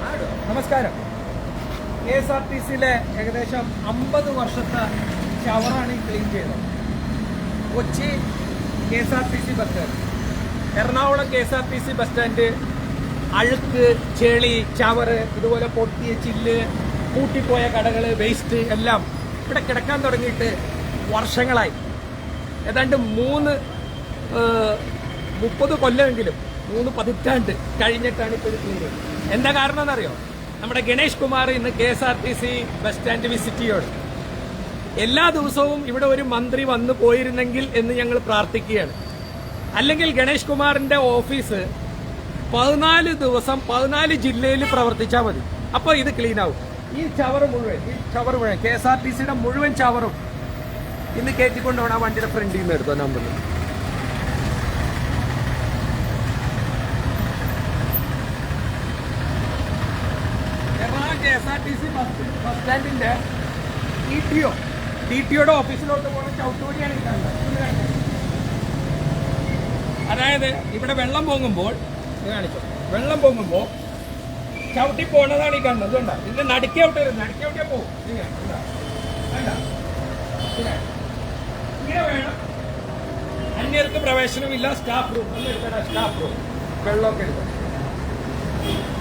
നമസ്കാരം. K S R T സിയിലെ ഏകദേശം അമ്പത് വർഷത്തെ ഷവറാണ് ഈ ക്ലീൻ ചെയ്തത്. Kochi K S R T C bus stand Ernakulam K S R T C bus stand അഴുക്ക് ചെളി ചവറ് ഇതുപോലെ പൊട്ടിയ ചില്ല് കൂട്ടിപ്പോയ കടകൾ വേസ്റ്റ് എല്ലാം ഇവിടെ കിടക്കാൻ തുടങ്ങിയിട്ട് വർഷങ്ങളായി. ഏതാണ്ട് മൂന്ന് മുപ്പത് കൊല്ലമെങ്കിലും മൂന്ന് പതിറ്റാണ്ട് കഴിഞ്ഞിട്ടാണ് ഇപ്പോൾ ഇത് എന്താ കാരണം എന്നറിയോ? നമ്മുടെ ഗണേഷ് കുമാർ ഇന്ന് K S R T C bus stand visit എല്ലാ ദിവസവും ഇവിടെ ഒരു മന്ത്രി വന്നു പോയിരുന്നെങ്കിൽ എന്ന് ഞങ്ങൾ പ്രാർത്ഥിക്കുകയാണ്. അല്ലെങ്കിൽ ഗണേഷ് കുമാറിന്റെ ഓഫീസ് പതിനാല് ദിവസം പതിനാല് ജില്ലയിൽ പ്രവർത്തിച്ചാൽ മതി. അപ്പോൾ ഇത് ക്ലീൻ ആവും. ഈ ചവർ മുഴുവൻ ഈ ചവർ മുഴുവൻ കെ എസ് ആർ ടി സിയുടെ മുഴുവൻ ചവറും ഇന്ന് കയറ്റിക്കൊണ്ടുപോകണം ആ വണ്ടിയുടെ ഫ്രണ്ടിൽ നിന്ന് എടുത്തോ നമ്പറിൽ Ernakulam K S R T C bus bus സ്റ്റാൻഡിന്റെ D T O D T ഒയുടെ ഓഫീസിലോട്ട് പോകുന്ന കാണുന്നത്. അതായത് ഇവിടെ വെള്ളം പൊങ്ങുമ്പോൾ കാണിച്ചു വെള്ളം പൊങ്ങുമ്പോൾ ചവിട്ടി പോണതാണ് ഈ കാണുന്നത് ഇതുണ്ട ഇതിന്റെ നടുക്കി ഔട്ട് നടുക്കി ഔട്ടിയാ പോകും ഇങ്ങനെ, കണ്ടോ? വേണം. അന്യർക്ക് പ്രവേശനമില്ല സ്റ്റാഫ് റൂം സ്റ്റാഫ് റൂം വെള്ളമൊക്കെ എടുക്കണം.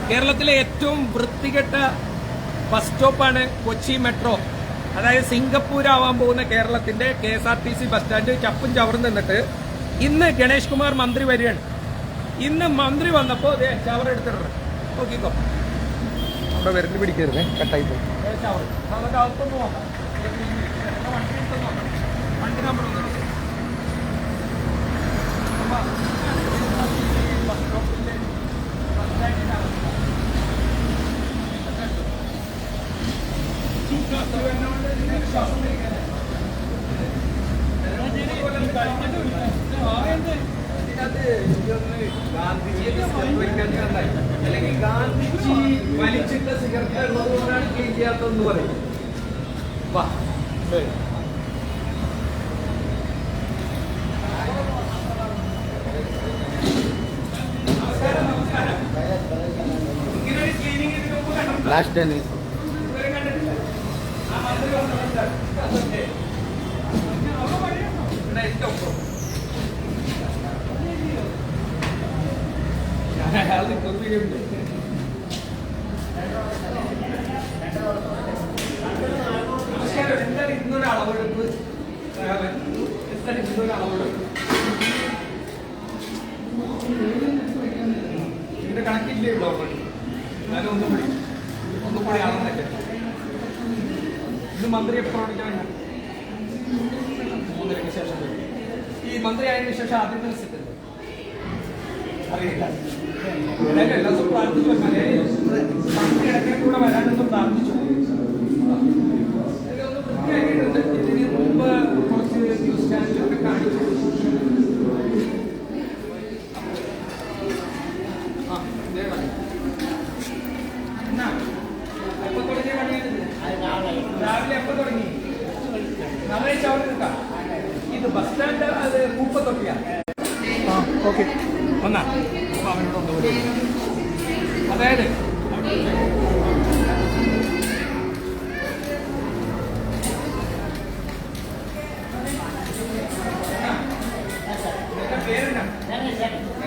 കേരളത്തിലെ ഏറ്റവും വൃത്തികെട്ട ബസ് സ്റ്റോപ്പാണ് കൊച്ചി മെട്രോ. അതായത് സിംഗപ്പൂർ ആവാൻ പോകുന്ന കേരളത്തിന്റെ K S R T C bus stand ചപ്പും ചവറും നിന്നിട്ട് ഇന്ന് ഗണേഷ് കുമാർ മന്ത്രി വരികയാണ്. ഇന്ന് മന്ത്രി വന്നപ്പോൾ ദേ ചവർ എടുത്തിട്ടുണ്ട്. നോക്കിക്കോ. അവിടെ വിരൽ പിടിക്കരുതേ കട്ടായി പോകും ചവർ അതിന്റെ അകത്തൊന്നും നോക്കാം. വണ്ടി നമ്പർ ഒന്ന് ബസ് സ്റ്റോപ്പിന്റെ ബസ് സ്റ്റാൻഡിന്റെ അവസ്ഥ അല്ലെങ്കിൽ ഗാന്ധിജി വലിച്ചിട്ട സിഗരറ്റ് ഉള്ളതുകൊണ്ടാണ് ക്ലീൻ ചെയ്യാത്തതെന്ന് പറയും വാ ശരി. നമസ്കാരം നമസ്കാരം ഇങ്ങനെ ഒരു ക്ലീനിങ് ഇതിനു മുമ്പ് കണ്ടിട്ടുണ്ടോ? ലാസ്റ്റ് തന്നെ ഇതുവരെ കണ്ടിട്ടില്ല. ആ മന്ത്രി വന്നിട്ടുണ്ട്. അതെ. ഇവിടെ ഏറ്റവും ഒപ്പം. ഞാൻ അയാളുടെ കൊതുകുണ്ട്. നമസ്കാരം. ഇന്നൊരു ഇന്നൊരു കണക്കില്ലേ ഒന്നും കൂടി ഒന്നും കൂടി അളന്നൊക്കെ ഇത് മന്ത്രി എപ്പോഴാണ് മൂന്നരയ്ക്ക് ശേഷം ഈ മന്ത്രി ആയതിനു ശേഷം ആദ്യം ദിവസത്തിൽ അറിയില്ല. എല്ലാ ദിവസവും പ്രാർത്ഥിച്ചു മന്ത്രി ഇടയ്ക്കിടെ കൂടെ വരാനൊന്നും പ്രാർത്ഥിച്ചു ഇതിന് മുമ്പ് കുറച്ച് ന്യൂസ് ചാനലൊക്കെ കാണിച്ചു ആ ഇതേ മതി. എന്നാ എപ്പോ തുടങ്ങിയ പണിയാണിത് രാവിലെ എപ്പോ തുടങ്ങി നാളെ ചവറ് നിൽക്കാം ഇത് ബസ് സ്റ്റാൻഡ് അത് പൂപ്പത്തൊട്ടിയാ ആ ഓക്കെ ഒന്നാ അവനോട്. അതായത്?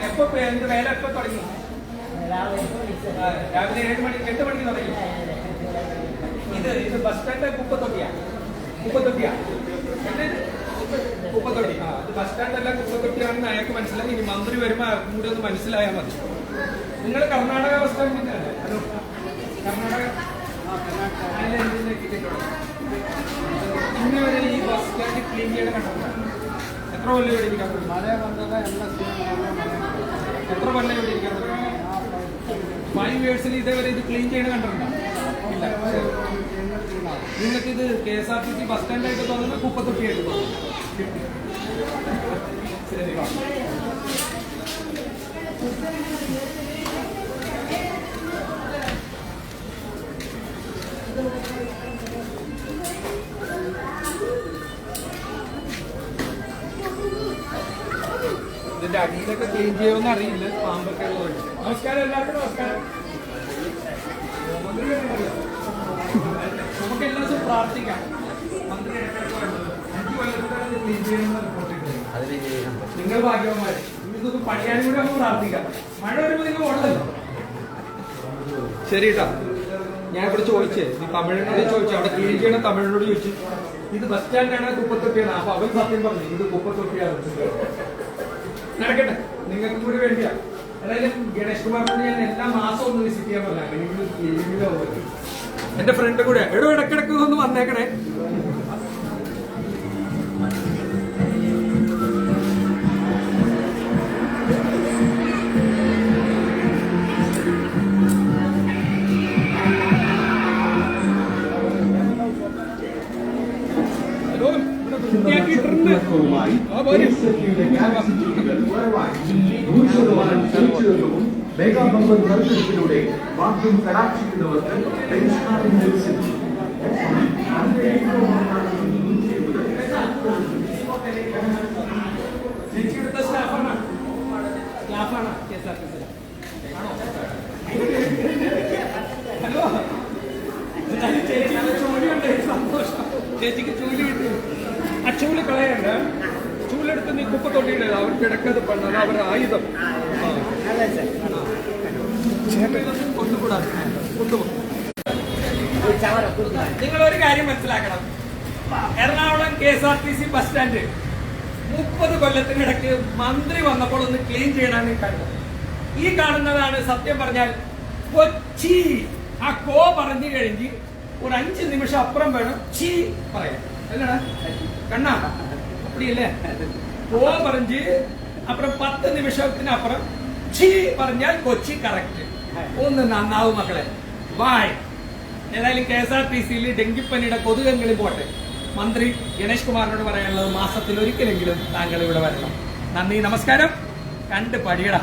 എപ്പോ എന്ത് വേല എപ്പോ തുടങ്ങി? രാവിലെ ഏഴ് മണി എട്ട് മണിക്ക് തുടങ്ങി. ഇത് ഇത് ബസ് സ്റ്റാൻഡ് കുപ്പത്തൊട്ടിയാ കുപ്പത്തൊട്ടിയാ കുപ്പത്തൊട്ടി. ആ ബസ് സ്റ്റാൻഡ് അല്ല കുപ്പത്തൊട്ടിയാണെന്ന് അയാൾക്ക് മനസ്സിലായി. ഇനി മന്ത്രി വരുമ്പോ കൂടെ ഒന്ന് മനസ്സിലായാൽ മതി. നിങ്ങൾ കർണാടക ബസ് സ്റ്റാൻഡിന്റെ അല്ലേ? ഹലോ. കർണാടക ഇന്ന് വരെ ഈ ബസ് സ്റ്റാൻഡ് ക്ലീൻ ചെയ്യണ കണ്ടിട്ടുണ്ടോ എത്ര കൊല്ലം ഇവിടെ ഇരിക്കാൻ പറ്റും? മഴ വന്നത് എത്ര കൊല്ലം ഇവിടെ ഇരിക്കാൻ പറ്റും? ഫൈവ് ഇയേഴ്സിൽ ഇതേവരെ ഇത് ക്ലീൻ ചെയ്യണ കണ്ടിട്ടുണ്ടോ? ഇല്ല. നിങ്ങൾക്ക് ഇത് K S R T C bus സ്റ്റാൻഡായിട്ട് തോന്നുന്ന കുപ്പത്തൊട്ടിയായിട്ട് തോന്നുന്നു. ഇതിന്റെ അടിയിലൊക്കെ ക്ലീൻ ചെയ്യുമെന്ന് അറിയില്ല. പാമ്പൊക്കെ നമസ്കാരം എല്ലാവർക്കും നമസ്കാരം. പ്രാർത്ഥിക്കാം. മന്ത്രി. അഞ്ച് കൊല്ലത്തിനകം ക്ലീൻ ചെയ്യുമെന്ന് റിപ്പോർട്ട് ഇട്ടിട്ടുണ്ട്. നിങ്ങൾ ഭാഗ്യവന്മാര്. ഇതൊക്കെ പണിയാനും കൂടി നമുക്ക് പ്രാർത്ഥിക്കാം. മഴ വരുമ്പോൾ നിങ്ങൾ ഓടല്ലോ ശരി ഞാൻ ഇവിടെ ചോദിച്ചേ നീ തമിഴിനോട് ചോദിച്ചു അവിടെ ക്ലീൻ ചെയ്യണ തമിഴിനോട് ചോദിച്ചു. ഇത് ബസ് സ്റ്റാൻഡാണ് കുപ്പത്തൊട്ടിയാണ് അപ്പൊ അവൻ സത്യം പറഞ്ഞു ഇത് കുപ്പത്തൊട്ടിയാണ് നടക്കട്ടെ. നിങ്ങൾക്കും കൂടി വേണ്ടിയാ. അതായത് ഗണേഷ് കുമാറിനോട് ഞാൻ എല്ലാ മാസവും ഒന്ന് വിസിറ്റ് ചെയ്യാൻ പറഞ്ഞു അങ്ങനെയെങ്കിലും ക്ലീനിങ്ങിലോ എന്റെ ഫ്രണ്ട് കൂടെ. എടോ ഇടക്കിടക്ക് ഒന്ന് വന്നേക്കണേ. നറുക്കെടുപ്പിലൂടെ ഭാഗ്യം കടാക്ഷിക്കുന്നവർക്ക് ചേച്ചി ആണോ ഹലോ ചൂലുണ്ട് സന്തോഷം ചേച്ചിക്ക് ചൂൽ കിട്ടി. ആ ചൂൽ കളയണ്ട. ചൂലെടുത്ത് നീ കുപ്പ അവർ കിടക്കത് പണ്ടത് അവരുടെ ആയുധം. ഒരു കാര്യം മനസ്സിലാക്കണം. Ernakulam K S R T C bus stand മുപ്പത് കൊല്ലത്തിനിടയ്ക്ക് മന്ത്രി വന്നപ്പോൾ ഒന്ന് ക്ലീൻ ചെയ്യണമെന്ന് കണ്ടു ഈ കാണുന്നതാണ് സത്യം പറഞ്ഞാൽ കൊച്ചി. ആ കോ പറഞ്ഞു കഴിഞ്ഞ് ഒരു അഞ്ച് നിമിഷം അപ്പുറം വേണം ചി പറയാൻ. അല്ലടാ കണ്ണാ അപ്പടിയല്ലേ? കോ പറഞ്ഞ് അപ്പുറം പത്ത് നിമിഷത്തിനപ്പുറം ചീ പറഞ്ഞാൽ കൊച്ചി കറക്റ്റ് ഒന്ന് നന്നാവും മക്കളെ. വായ് ഏതായാലും കെ എസ് ആർ ടി സിയിൽ ഡെങ്കിപ്പനിയുടെ കൊതുകെങ്കിലും പോട്ടെ. മന്ത്രി ഗണേഷ് കുമാറിനോട് പറയാനുള്ളത് മാസത്തിൽ ഒരിക്കലെങ്കിലും താങ്കൾ ഇവിടെ വരണം. നന്ദി നമസ്കാരം. കണ്ട് പഠിയടാ